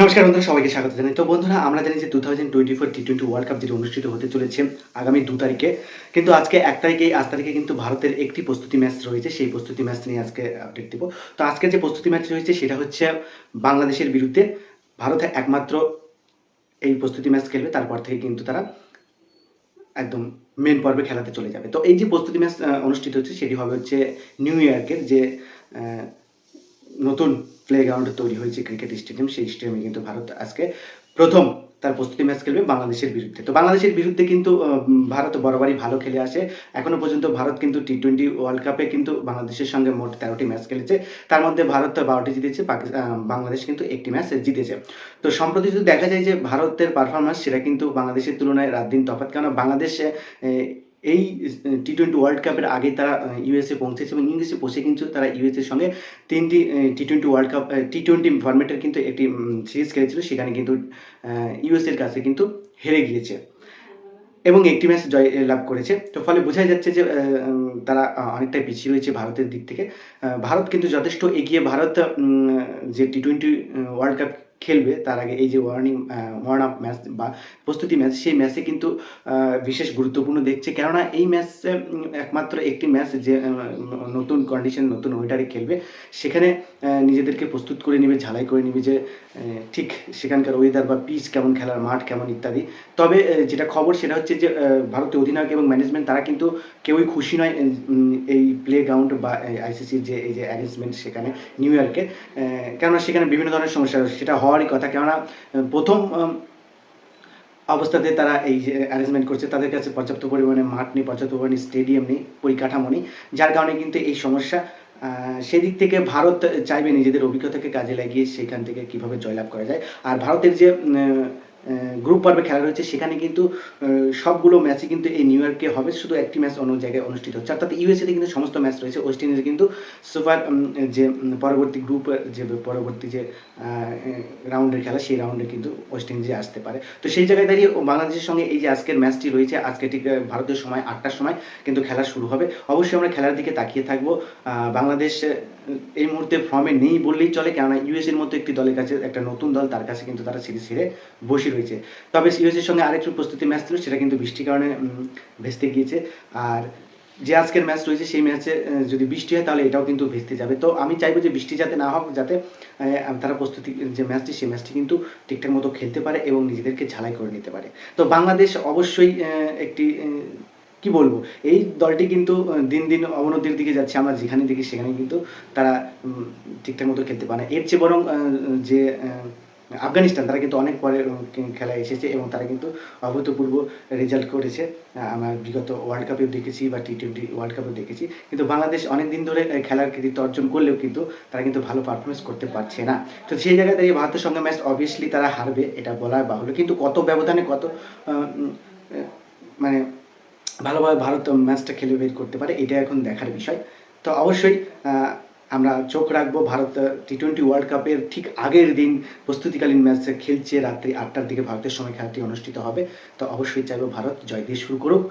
নমস্কার বন্ধুরা, সবাইকে স্বাগত জানাই। তো বন্ধুরা, আমরা জানি যে two thousand twenty four T twenty world cup যেটা অনুষ্ঠিত হতে চলেছে আগামী দু তারিখে, কিন্তু আজকে এক তারিখে, আজ তারিখে কিন্তু ভারতের একটি প্রস্তুতি ম্যাচ রয়েছে। সেই প্রস্তুতি ম্যাচ নিয়ে আজকে আপডেট দিব। তো আজকে যে প্রস্তুতি ম্যাচ রয়েছে, সেটা হচ্ছে বাংলাদেশের বিরুদ্ধে ভারত একমাত্র এই প্রস্তুতি ম্যাচ খেলবে। তারপর থেকে কিন্তু তারা একদম মেন পর্বে খেলাতে চলে যাবে। তো এই যে প্রস্তুতি ম্যাচ অনুষ্ঠিত হচ্ছে, সেটি হবে হচ্ছে নিউ ইয়র্কের যে নতুন প্লে গ্রাউন্ড তৈরি হয়েছে ক্রিকেট স্টেডিয়াম সেই স্টেডিয়ামে কিন্তু ভারত আজকে প্রথম তার প্রস্তুতি ম্যাচ খেলবে বাংলাদেশের বিরুদ্ধে। তো বাংলাদেশের বিরুদ্ধে কিন্তু ভারত বরাবরই ভালো খেলে আসে। এখনও পর্যন্ত ভারত কিন্তু টি টোয়েন্টি ওয়ার্ল্ড কাপে কিন্তু বাংলাদেশের সঙ্গে মোট তেরোটি ম্যাচ খেলেছে। তার মধ্যে ভারত বারোটি জিতেছে বাংলাদেশ কিন্তু একটি ম্যাচ জিতেছে। তো সম্প্রতি যদি দেখা যায় যে ভারতের পারফরমেন্স সেটা কিন্তু বাংলাদেশের তুলনায় রাত দিন তফাৎ। কেন বাংলাদেশে এই টি টোয়েন্টি ওয়ার্ল্ড কাপের আগে তারা ইউএসএ পৌঁছেছে এবং ইউএসএ পৌঁছে কিন্তু তারা ইউএসএর সঙ্গে তিনটি T twenty world cup T twenty ফরম্যাটের কিন্তু একটি সিরিজ খেলেছিল। সেখানে কিন্তু ইউএসএর কাছে কিন্তু হেরে গিয়েছে এবং একটি ম্যাচ জয় লাভ করেছে। তো ফলে বোঝাই যাচ্ছে যে তারা অনেকটাই পিছিয়ে রয়েছে ভারতের দিক থেকে। ভারত কিন্তু যথেষ্ট এগিয়ে, ভারত যে টি টোয়েন্টি ওয়ার্ল্ড কাপ খেলবে, তার আগে এই যে ওয়ার্নিং ওয়ার্ন আপ ম্যাচ বা প্রস্তুতি ম্যাচ সেই ম্যাচে কিন্তু বিশেষ গুরুত্বপূর্ণ দেখছে কেননা এই ম্যাচে একমাত্র একটি ম্যাচ যে নতুন কন্ডিশন নতুন ওয়েটারে খেলবে, সেখানে নিজেদেরকে প্রস্তুত করে নেবে, ঝালাই করে নেবে যে ঠিক সেখানকার ওয়েদার বা পিচ কেমন খেলার মাঠ, কেমন ইত্যাদি তবে যেটা খবর, সেটা হচ্ছে যে ভারতীয় অধিনায়ক এবং ম্যানেজমেন্ট তারা কিন্তু কেউই খুশি নয় এই প্লে গ্রাউন্ড বা আইসিসির যে, এই যে অ্যারেঞ্জমেন্ট সেখানে নিউ ইয়র্কে কেননা সেখানে বিভিন্ন ধরনের সমস্যা। সেটা হওয়ারই কথা। কেননা প্রথম অবস্থাতে তারা এই অ্যারেঞ্জমেন্ট করছে, তাদের কাছে পর্যাপ্ত পরিমাণে মাঠ নেই, পর্যাপ্ত পরিমাণে স্টেডিয়াম নেই, পরিকাঠামো নেই, যার কারণে কিন্তু এই সমস্যা সেদিক থেকে ভারত চাইবে নিজেদের অভিজ্ঞতাকে কাজে লাগিয়ে সেখান থেকে কীভাবে জয়লাভ করা যায়। আর ভারতের যে গ্রুপ পর্বে খেলা রয়েছে সেখানে কিন্তু সবগুলো ম্যাচই কিন্তু এই নিউ ইয়র্কে হবে। শুধু একটি ম্যাচ অন্য জায়গায় অনুষ্ঠিত হচ্ছে। অর্থাৎ ইউএসএতে কিন্তু সমস্ত ম্যাচ রয়েছে। ওয়েস্ট ইন্ডিজে কিন্তু সুপার যে পরবর্তী গ্রুপ যে পরবর্তী যে রাউন্ডের খেলা সেই রাউন্ডে কিন্তু ওয়েস্ট ইন্ডিজে আসতে পারে। তো সেই জায়গায় দাঁড়িয়ে বাংলাদেশের সঙ্গে এই যে আজকের ম্যাচটি রয়েছে আজকে ঠিক আহ, ভারতের সময় আটটার সময় কিন্তু খেলা শুরু হবে। অবশ্যই আমরা খেলার দিকে তাকিয়ে থাকব। বাংলাদেশ এই মুহূর্তে ফর্মে নেই বললেই চলে। কেননা ইউএসএর মতো একটি দলের কাছে একটা নতুন দল তার কাছে কিন্তু তারা সিরিজ হেরে বসে রয়েছে তবে এর সঙ্গে আরেকটু প্রস্তুতি ম্যাচ ছিল, সেটা কিন্তু বৃষ্টির কারণে ভেস্তে গিয়েছে। আর যে আজকের ম্যাচ রয়েছে, সেই ম্যাচে যদি বৃষ্টি হয়, তাহলে এটাও কিন্তু ভেস্তে যাবে। তো আমি চাইব যে বৃষ্টি যাতে না হোক, যাতে তারা প্রস্তুতি, যে ম্যাচটি, সেই ম্যাচটি কিন্তু ঠিকঠাক মতো খেলতে পারে এবং নিজেদেরকে ঝালাই করে নিতে পারে। তো বাংলাদেশ অবশ্যই একটি কি বলব? এই দলটি কিন্তু দিন দিন অবনতির দিকে যাচ্ছে। আমরা যেখানে দেখি, সেখানে কিন্তু তারা ঠিকঠাক মতো খেলতে পারে না। এর চেয়ে বরং যে আফগানিস্তান, তারা কিন্তু অনেক পরে খেলায় এসেছে এবং তারা কিন্তু অভূতপূর্ব রেজাল্ট করেছে। আমরা বিগত ওয়ার্ল্ড কাপেও দেখেছি বা টি টোয়েন্টি ওয়ার্ল্ড কাপেও দেখেছি। কিন্তু বাংলাদেশ অনেক দিন ধরে খেলার কৃতিত্ব অর্জন করলেও কিন্তু তারা কিন্তু ভালো পারফরমেন্স করতে পারছে না। তো সেই জায়গায় দাঁড়িয়ে ভারতের সঙ্গে ম্যাচ অবভিয়াসলি তারা হারবে, এটা বলা বাহুল্য কিন্তু কত ব্যবধানে কত মানে ভালোভাবে ভারত ম্যাচটা খেলে বের করতে পারে, এটা এখন দেখার বিষয়। তো অবশ্যই আমরা চোখ রাখব, ভারত টি টোয়েন্টি ওয়ার্ল্ড কাপের ঠিক আগের দিন প্রস্তুতিকালীন ম্যাচ খেলছে রাত্রি আটটার দিকে ভারতের সময় খেলাটি অনুষ্ঠিত হবে। তো অবশ্যই চাইব ভারত জয় দিয়ে শুরু করুক।